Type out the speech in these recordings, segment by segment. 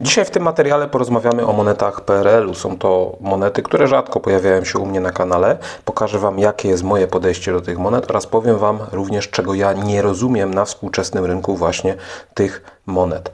Dzisiaj w tym materiale porozmawiamy o monetach PRL-u. Są to monety, które rzadko pojawiają się u mnie na kanale. Pokażę Wam, jakie jest moje podejście do tych monet oraz powiem Wam również, czego ja nie rozumiem na współczesnym rynku właśnie tych monet.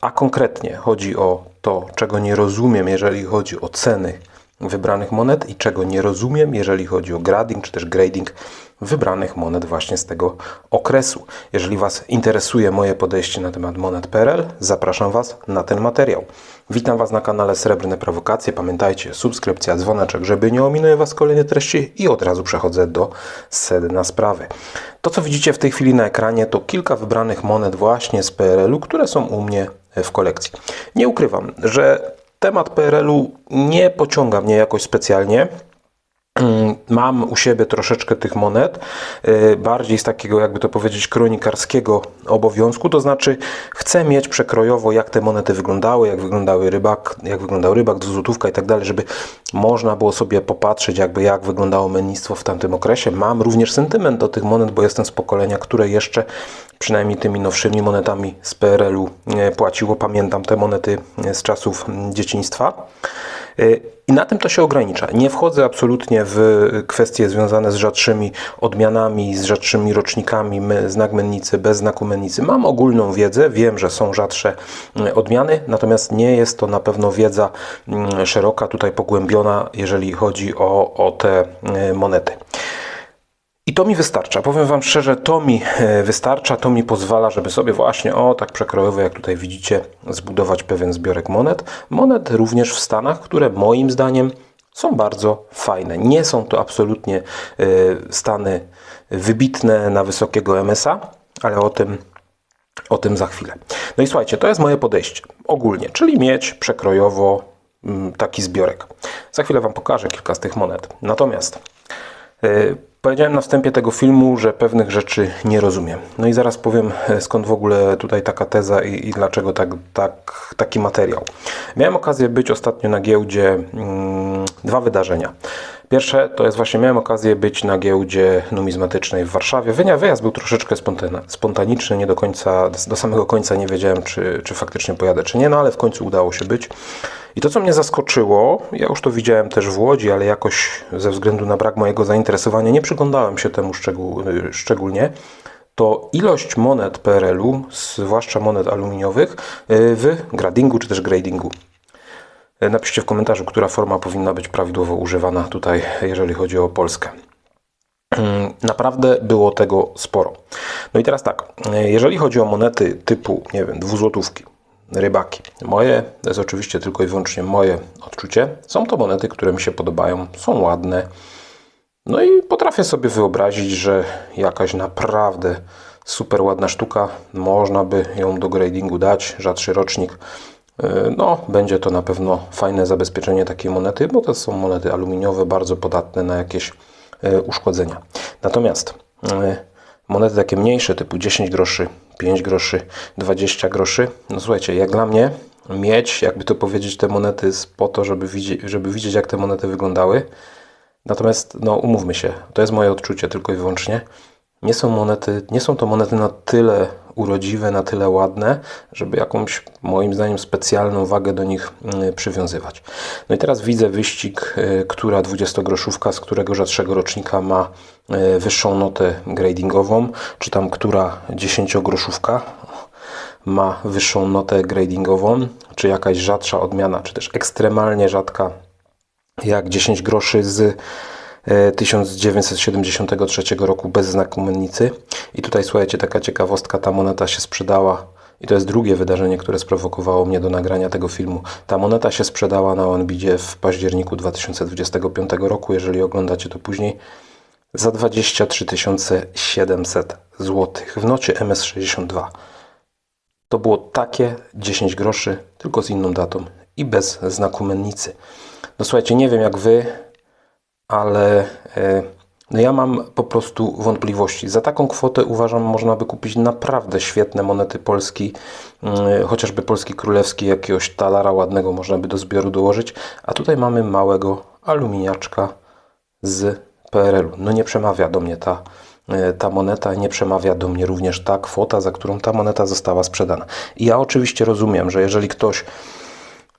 A konkretnie chodzi o to, czego nie rozumiem, jeżeli chodzi o ceny wybranych monet i czego nie rozumiem, jeżeli chodzi o grading czy też grading wybranych monet właśnie z tego okresu. Jeżeli Was interesuje moje podejście na temat monet PRL, zapraszam Was na ten materiał. Witam Was na kanale Srebrne Prowokacje. Pamiętajcie, subskrypcja, dzwoneczek, żeby nie ominęły Was kolejne treści i od razu przechodzę do sedna sprawy. To, co widzicie w tej chwili na ekranie, to kilka wybranych monet właśnie z PRL-u, które są u mnie w kolekcji. Nie ukrywam, że temat PRL-u nie pociąga mnie jakoś specjalnie. Mam u siebie troszeczkę tych monet, y, bardziej z takiego, jakby to powiedzieć, kronikarskiego obowiązku, to znaczy chcę mieć przekrojowo, jak te monety wyglądały, jak wyglądały rybak, jak wyglądał rybak, złotówka i tak dalej, żeby można było sobie popatrzeć, jakby jak wyglądało mennictwo w tamtym okresie. Mam również sentyment do tych monet, bo jestem z pokolenia, które jeszcze przynajmniej tymi nowszymi monetami z PRL-u e, płaciło. Pamiętam te monety e, z czasów dzieciństwa. I na tym to się ogranicza. Nie wchodzę absolutnie w kwestie związane z rzadszymi odmianami, z rzadszymi rocznikami, my- znak mennicy, bez znaku mennicy. Mam ogólną wiedzę, wiem, że są rzadsze mm, odmiany, natomiast nie jest to na pewno wiedza mm, szeroka, tutaj pogłębiona, jeżeli chodzi o, o te e, monety. I to mi wystarcza. Powiem Wam szczerze, to mi e, wystarcza, to mi pozwala, żeby sobie właśnie, o tak przekrojowo, jak tutaj widzicie, zbudować pewien zbiorek monet. Monet również w Stanach, które moim zdaniem są bardzo fajne. Nie są to absolutnie e, Stany wybitne na wysokiego MSA, ale o tym o tym za chwilę. No i słuchajcie, to jest moje podejście ogólnie, czyli mieć przekrojowo mm, taki zbiorek. Za chwilę Wam pokażę kilka z tych monet. Natomiast yy, powiedziałem na wstępie tego filmu, że pewnych rzeczy nie rozumiem. No i zaraz powiem, e, skąd w ogóle tutaj taka teza i, i dlaczego tak, tak, taki materiał. Miałem okazję być ostatnio na giełdzie mm, dwa wydarzenia. Pierwsze to jest właśnie, miałem okazję być na giełdzie numizmatycznej w Warszawie. Wyjazd był troszeczkę spontaniczny, nie do końca, do samego końca nie wiedziałem, czy, czy faktycznie pojadę, czy nie, no ale w końcu udało się być. I to, co mnie zaskoczyło, ja już to widziałem też w Łodzi, ale jakoś ze względu na brak mojego zainteresowania nie przyglądałem się temu szczegół, szczególnie, to ilość monet PRL-u, zwłaszcza monet aluminiowych, y, w gradingu czy też gradingu. Napiszcie w komentarzu, która forma powinna być prawidłowo używana tutaj, jeżeli chodzi o Polskę. Mm, Naprawdę było tego sporo. No i teraz tak, jeżeli chodzi o monety typu, nie wiem, dwuzłotówki, rybaki, moje, to jest oczywiście tylko i wyłącznie moje odczucie, są to monety, które mi się podobają, są ładne. No i potrafię sobie wyobrazić, że jakaś naprawdę super ładna sztuka, można by ją do gradingu dać, rzadszy rocznik. Yy, No, będzie to na pewno fajne zabezpieczenie takiej monety, bo to są monety aluminiowe, bardzo podatne na jakieś yy, uszkodzenia. Natomiast yy, monety takie mniejsze, typu 10 groszy, 5 groszy, 20 groszy, no słuchajcie, jak dla mnie mieć, jakby to powiedzieć, te monety jest po to, żeby widzieć, żeby widzieć jak te monety wyglądały. Natomiast, no umówmy się, to jest moje odczucie tylko i wyłącznie. Nie są monety, nie są to monety na tyle urodziwe, na tyle ładne, żeby jakąś, moim zdaniem, specjalną wagę do nich mm, przywiązywać. No i teraz widzę wyścig, y, która 20-groszówka z którego rzadszego rocznika ma y, wyższą notę gradingową, czy tam która 10-groszówka ma wyższą notę gradingową, czy jakaś rzadsza odmiana, czy też ekstremalnie rzadka jak 10 groszy z 1973 roku bez znaku mennicy. I tutaj słuchajcie, taka ciekawostka, ta moneta się sprzedała i to jest drugie wydarzenie, które sprowokowało mnie do nagrania tego filmu. Ta moneta się sprzedała na OneBidzie w październiku 2025 roku, jeżeli oglądacie to później, za 23 700 zł w nocie MS62. To było takie 10 groszy, tylko z inną datą i bez znaku mennicy. No słuchajcie, nie wiem jak wy, ale e, no ja mam po prostu wątpliwości. Za taką kwotę uważam, można by kupić naprawdę świetne monety Polski, mm, chociażby Polski Królewski, jakiegoś talara ładnego można by do zbioru dołożyć, a tutaj mamy małego aluminiaczka z PRL-u. No nie przemawia do mnie ta e, ta moneta, nie przemawia do mnie również ta kwota, za którą ta moneta została sprzedana. I ja oczywiście rozumiem, że jeżeli ktoś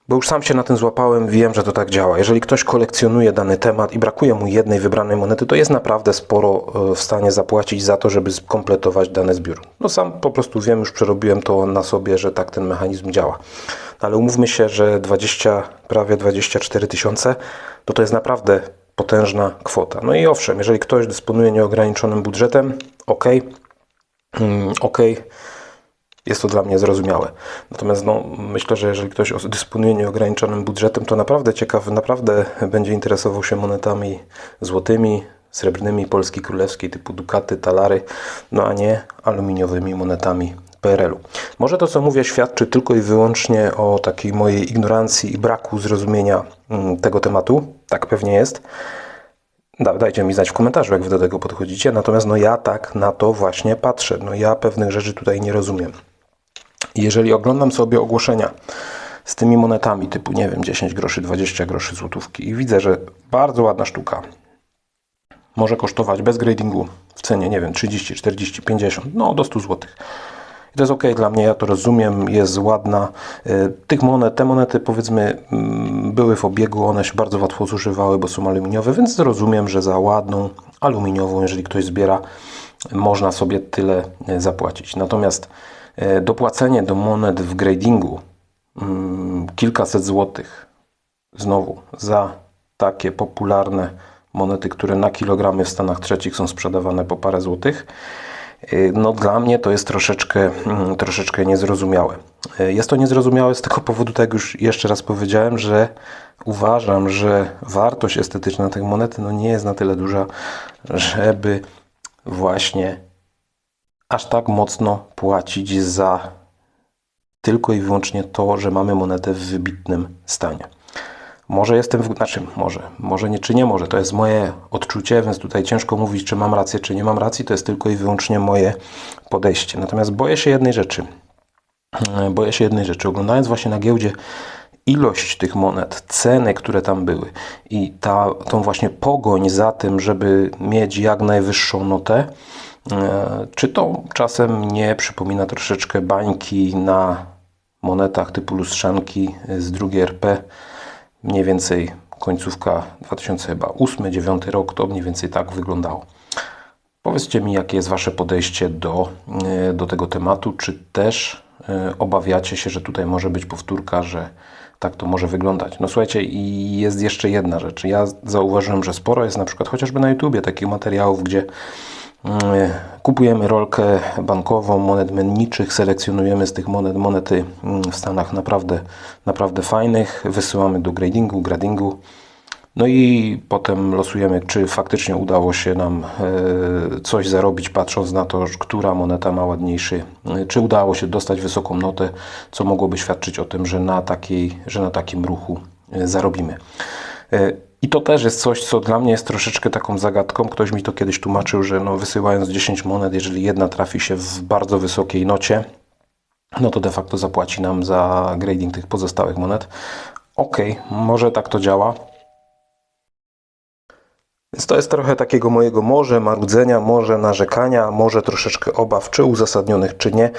bo już sam się na tym złapałem, wiem, że to tak działa. Jeżeli ktoś kolekcjonuje dany temat i brakuje mu jednej wybranej monety, to jest naprawdę sporo e, w stanie zapłacić za to, żeby skompletować dany zbiór. No sam po prostu wiem, już przerobiłem to na sobie, że tak ten mechanizm działa. Ale umówmy się, że 20, prawie 24 tysiące, to to jest naprawdę potężna kwota. No i owszem, jeżeli ktoś dysponuje nieograniczonym budżetem, ok, mm, ok, jest to dla mnie zrozumiałe. Natomiast no, myślę, że jeżeli ktoś dysponuje nieograniczonym budżetem, to naprawdę ciekawy, naprawdę będzie interesował się monetami złotymi, srebrnymi Polski Królewskiej typu Dukaty, Talary, no a nie aluminiowymi monetami PRL-u. Może to, co mówię, świadczy tylko i wyłącznie o takiej mojej ignorancji i braku zrozumienia mm, tego tematu. Tak pewnie jest. Da, dajcie mi znać w komentarzu, jak wy do tego podchodzicie. Natomiast no ja tak na to właśnie patrzę. No ja pewnych rzeczy tutaj nie rozumiem. Jeżeli oglądam sobie ogłoszenia z tymi monetami typu, nie wiem, 10 groszy, 20 groszy złotówki i widzę, że bardzo ładna sztuka może kosztować bez gradingu w cenie, nie wiem, 30, 40, 50, no do 100 złotych. I to jest ok dla mnie, ja to rozumiem, jest ładna. Y, Tych monet, te monety powiedzmy mm, były w obiegu, one się bardzo łatwo zużywały, bo są aluminiowe, więc rozumiem, że za ładną aluminiową, jeżeli ktoś zbiera, można sobie tyle y, zapłacić. Natomiast dopłacenie do monet w gradingu mm, kilkaset złotych znowu za takie popularne monety, które na kilogramy w Stanach trzecich są sprzedawane po parę złotych, y, no dla mnie to jest troszeczkę, mm, troszeczkę niezrozumiałe. Y, Jest to niezrozumiałe z tego powodu, tak jak już jeszcze raz powiedziałem, że uważam, że wartość estetyczna tej monety no nie jest na tyle duża, żeby właśnie aż tak mocno płacić za tylko i wyłącznie to, że mamy monetę w wybitnym stanie. Może jestem, w, znaczy może, może nie, czy nie może, to jest moje odczucie, więc tutaj ciężko mówić, czy mam rację, czy nie mam racji, to jest tylko i wyłącznie moje podejście. Natomiast boję się jednej rzeczy. E, Boję się jednej rzeczy. Oglądając właśnie na giełdzie ilość tych monet, ceny, które tam były i ta, tą właśnie pogoń za tym, żeby mieć jak najwyższą notę, czy to czasem nie przypomina troszeczkę bańki na monetach typu lustrzanki z drugiej RP, mniej więcej końcówka 2008-2009 rok, to mniej więcej tak wyglądało. Powiedzcie mi, jakie jest Wasze podejście do, e, do tego tematu. Czy też e, obawiacie się, że tutaj może być powtórka, że tak to może wyglądać? No słuchajcie, i jest jeszcze jedna rzecz. Ja zauważyłem, że sporo jest na przykład chociażby na YouTubie takich materiałów, gdzie kupujemy rolkę bankową monet menniczych, selekcjonujemy z tych monet monety mm, w Stanach naprawdę, naprawdę fajnych, wysyłamy do gradingu, gradingu. No i potem losujemy, czy faktycznie udało się nam e, coś zarobić, patrząc na to, która moneta ma ładniejszy, e, czy udało się dostać wysoką notę, co mogłoby świadczyć o tym, że na, takiej, że na takim ruchu e, zarobimy. I to też jest coś, co dla mnie jest troszeczkę taką zagadką. Ktoś mi to kiedyś tłumaczył, że no, wysyłając 10 monet, jeżeli jedna trafi się w bardzo wysokiej nocie, no to de facto zapłaci nam za grading tych pozostałych monet. Okej, może tak to działa. Więc to jest trochę takiego mojego może marudzenia, może narzekania, może troszeczkę obaw, czy uzasadnionych, czy nie.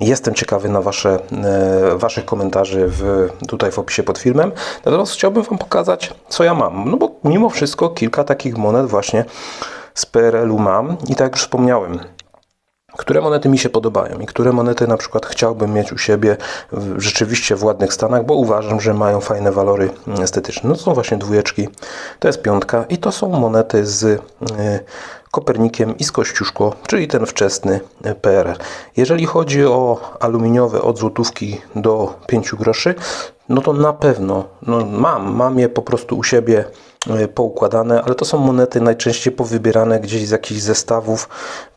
Jestem ciekawy na wasze, e, Waszych komentarzy w, tutaj w opisie pod filmem. Natomiast chciałbym Wam pokazać, co ja mam. No bo mimo wszystko kilka takich monet właśnie z PRL-u mam i tak już wspomniałem, które monety mi się podobają i które monety na przykład chciałbym mieć u siebie w, rzeczywiście w ładnych stanach, bo uważam, że mają fajne walory estetyczne. No to są właśnie dwójeczki, to jest piątka i to są monety z y, Kopernikiem i z Kościuszko, czyli ten wczesny PRL. Jeżeli chodzi o aluminiowe od złotówki do 5 groszy, no to na pewno no mam, mam je po prostu u siebie y, poukładane, ale to są monety najczęściej powybierane gdzieś z jakichś zestawów,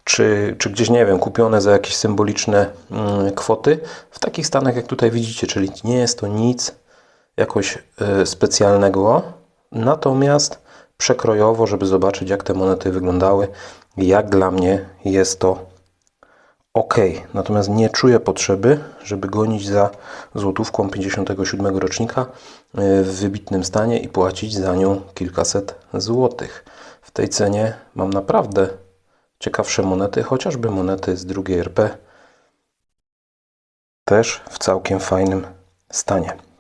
czy, czy gdzieś, nie wiem, kupione za jakieś symboliczne mm, kwoty. W takich stanach, jak tutaj widzicie, czyli nie jest to nic jakoś y, specjalnego, natomiast przekrojowo, żeby zobaczyć, jak te monety wyglądały, jak dla mnie jest to ok. Natomiast nie czuję potrzeby, żeby gonić za złotówką 57 rocznika y, w wybitnym stanie i płacić za nią kilkaset złotych. W tej cenie mam naprawdę ciekawsze monety, chociażby monety z drugiej RP. Też w całkiem fajnym stanie.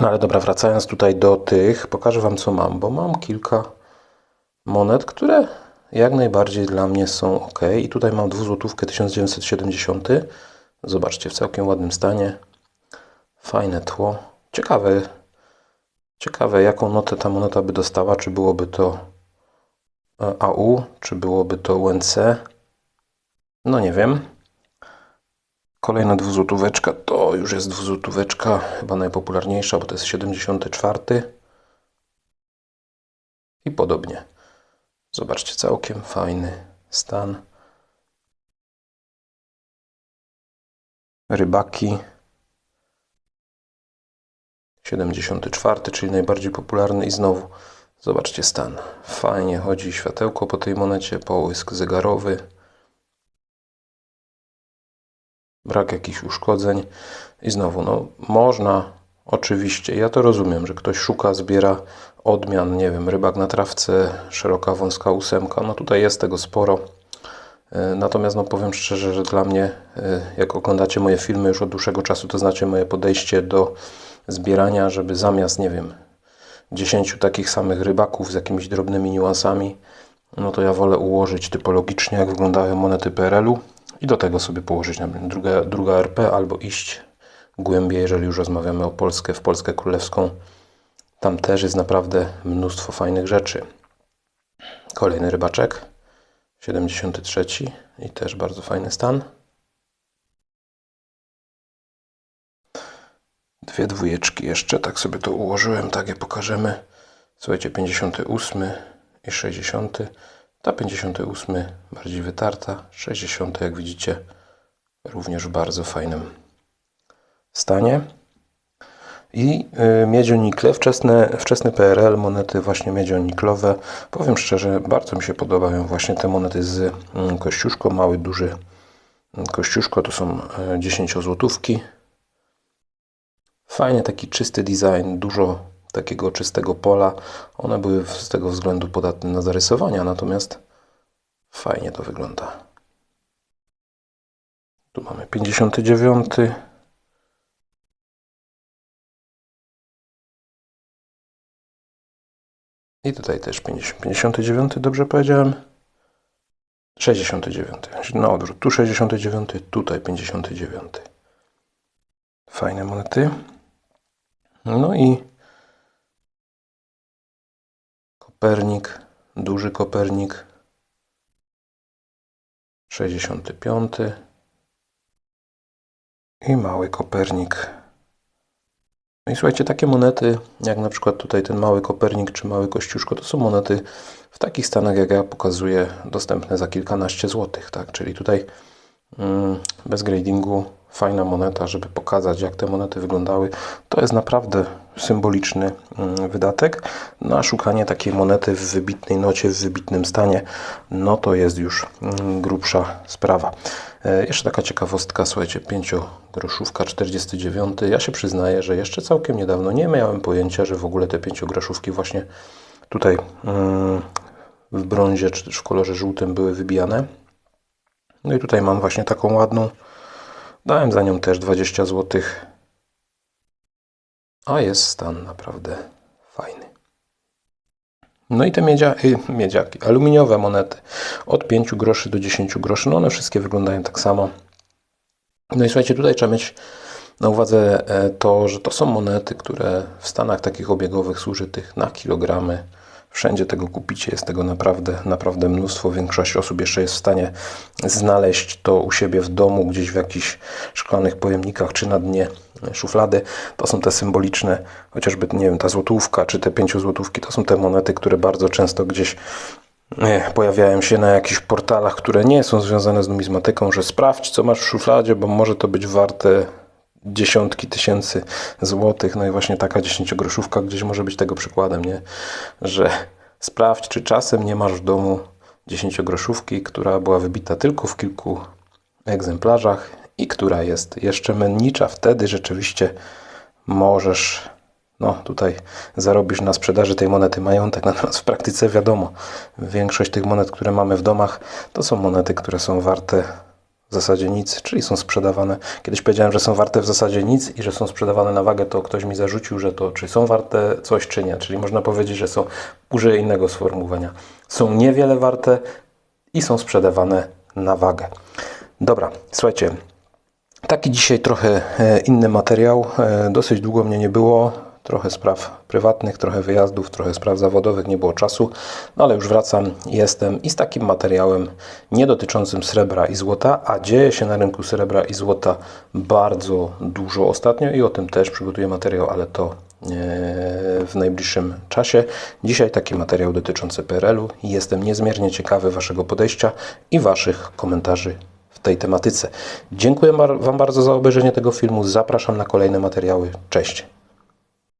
No ale dobra, wracając tutaj do tych, pokażę Wam co mam, bo mam kilka monet, które jak najbardziej dla mnie są ok. I tutaj mam dwuzłotówkę 1970. Zobaczcie, w całkiem ładnym stanie. Fajne tło. Ciekawe, ciekawe jaką notę ta moneta by dostała. Czy byłoby to e, AU, czy byłoby to UNC. No nie wiem. Kolejna dwuzłotóweczka to już jest dwuzłotóweczka, chyba najpopularniejsza, bo to jest 74. I podobnie. Zobaczcie, całkiem fajny stan. Rybaki. 74, czyli najbardziej popularny i znowu zobaczcie stan. Fajnie chodzi światełko po tej monecie, połysk zegarowy. Brak jakichś uszkodzeń. I znowu, no można oczywiście, ja to rozumiem, że ktoś szuka, zbiera odmian, nie wiem, rybak na trawce, szeroka, wąska ósemka, no tutaj jest tego sporo. E, Natomiast no powiem szczerze, że dla mnie, e, jak oglądacie moje filmy już od dłuższego czasu, to znacie moje podejście do zbierania, żeby zamiast, nie wiem, 10 takich samych rybaków z jakimiś drobnymi niuansami, no to ja wolę ułożyć typologicznie, jak wyglądają monety PRL-u i do tego sobie położyć na druga, druga RP albo iść głębiej, jeżeli już rozmawiamy o Polskę, w Polskę Królewską. Tam też jest naprawdę mnóstwo fajnych rzeczy. Kolejny rybaczek, 73 i też bardzo fajny stan. Dwie dwójeczki jeszcze, tak sobie to ułożyłem, tak je pokażemy. Słuchajcie, 58 i 60. Ta 58 bardziej wytarta, 60 jak widzicie również w bardzo fajnym stanie. I y, miedzionikle, wczesne, wczesny PRL, monety właśnie miedzioniklowe. Powiem szczerze, bardzo mi się podobają właśnie te monety z mm, kościuszką, mały, duży mm, kościuszko, to są 10 złotówki. Fajnie taki czysty design, dużo takiego czystego pola. One były z tego względu podatne na zarysowania, natomiast fajnie to wygląda. Tu mamy 59. I tutaj też 50, 59, dobrze powiedziałem? 69. Na odwrót. Tu 69, tutaj 59. Fajne monety. No i Kopernik, duży Kopernik. 65. I mały Kopernik. No i słuchajcie, takie monety, jak na przykład tutaj ten mały Kopernik czy mały Kościuszko, to są monety w takich stanach, jak ja pokazuję, dostępne za kilkanaście złotych, tak? Czyli tutaj mm, bez gradingu fajna moneta, żeby pokazać, jak te monety wyglądały. To jest naprawdę symboliczny mm, wydatek. Na szukanie takiej monety w wybitnej nocie, w wybitnym stanie, no to jest już mm, grubsza sprawa. E, jeszcze taka ciekawostka, słuchajcie, 5 groszówka 49. Ja się przyznaję, że jeszcze całkiem niedawno nie miałem pojęcia, że w ogóle te 5 groszówki właśnie tutaj mm, w brązie czy też w kolorze żółtym były wybijane. No i tutaj mam właśnie taką ładną. Dałem za nią też 20 zł. A jest stan naprawdę fajny. No i te miedzia, y, miedziaki, aluminiowe monety od 5 groszy do 10 groszy, no one wszystkie wyglądają tak samo. No i słuchajcie, tutaj trzeba mieć na uwadze e, to, że to są monety, które w stanach takich obiegowych zużytych na kilogramy Wszędzie tego kupicie, jest tego naprawdę, naprawdę mnóstwo. Większość osób jeszcze jest w stanie znaleźć to u siebie w domu, gdzieś w jakichś szklanych pojemnikach czy na dnie szuflady. To są te symboliczne, chociażby, nie wiem, ta złotówka czy te pięciozłotówki, to są te monety, które bardzo często gdzieś pojawiają się na jakichś portalach, które nie są związane z numizmatyką, że sprawdź, co masz w szufladzie, bo może to być warte dziesiątki tysięcy złotych. No i właśnie taka dziesięciogroszówka gdzieś może być tego przykładem, nie? Że sprawdź, czy czasem nie masz w domu dziesięciogroszówki, która była wybita tylko w kilku egzemplarzach i która jest jeszcze mennicza. Wtedy rzeczywiście możesz no tutaj zarobisz na sprzedaży tej monety majątek, natomiast w praktyce wiadomo, większość tych monet, które mamy w domach, to są monety, które są warte w zasadzie nic, czyli są sprzedawane. Kiedyś powiedziałem, że są warte w zasadzie nic i że są sprzedawane na wagę, to ktoś mi zarzucił, że to czy są warte coś, czy nie. Czyli można powiedzieć, że są, użyję innego sformułowania, są niewiele warte i są sprzedawane na wagę. Dobra, słuchajcie, Taki dzisiaj trochę e, inny materiał. E, Dosyć długo mnie nie było. Trochę spraw prywatnych, trochę wyjazdów, trochę spraw zawodowych, nie było czasu, no ale już wracam, jestem i z takim materiałem nie dotyczącym srebra i złota, a dzieje się na rynku srebra i złota bardzo dużo ostatnio i o tym też przygotuję materiał, ale to e, w najbliższym czasie. Dzisiaj taki materiał dotyczący PRL-u jestem niezmiernie ciekawy Waszego podejścia i Waszych komentarzy w tej tematyce. Dziękuję Wam bardzo za obejrzenie tego filmu. Zapraszam na kolejne materiały. Cześć.